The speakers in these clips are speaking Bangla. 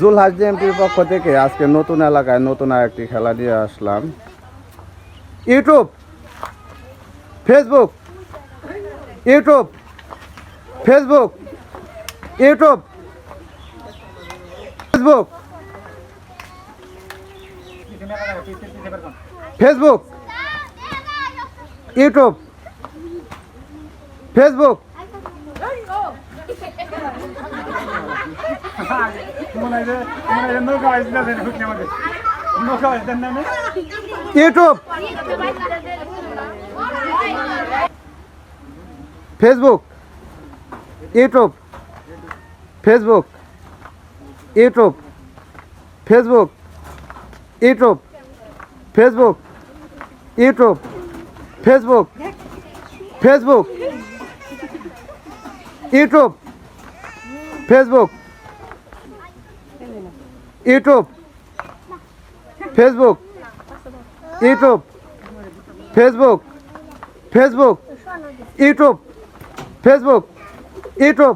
জুল হাজি এমপির পক্ষ থেকে আজকে নতুন এলাকায় নতুন আরেকটি খেলা নিয়ে আসলাম। YouTube, Facebook YouTube Facebook YouTube, Facebook Facebook, YouTube, Facebook. YouTube. Facebook. YouTube. Facebook. YouTube. Facebook. YouTube. Facebook. YouTube. Facebook. Facebook. YouTube. Facebook. YouTube, Facebook YouTube, Facebook Facebook, YouTube Facebook YouTube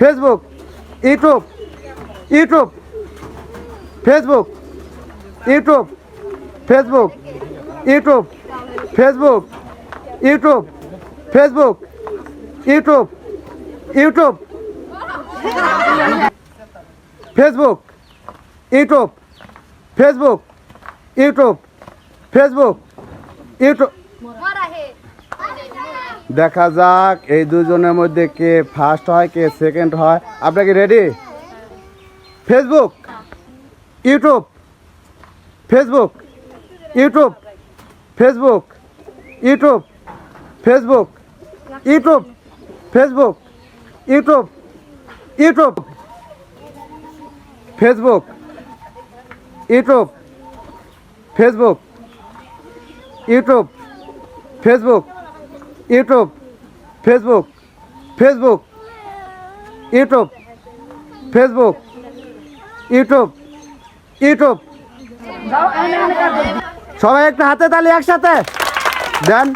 Facebook, YouTube YouTube, Facebook YouTube Facebook YouTube Facebook YouTube Facebook, YouTube YouTube, Facebook. YouTube, Facebook YouTube Facebook, YouTube. দেখা যাক, এই দুজনের মধ্যে কে ফার্স্ট হয়, কে সেকেন্ড হয়। আপনারা কি ready Facebook, YouTube Facebook YouTube Facebook YouTube Facebook YouTube Facebook, YouTube YouTube, Facebook. YouTube, Facebook YouTube Facebook YouTube, Facebook Facebook, YouTube Facebook, YouTube YouTube. সবাই একটা হাতে তালি একসাথে। দেন।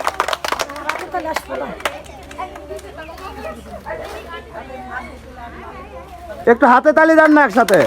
একটু হাতে তালি দেন না একসাথে।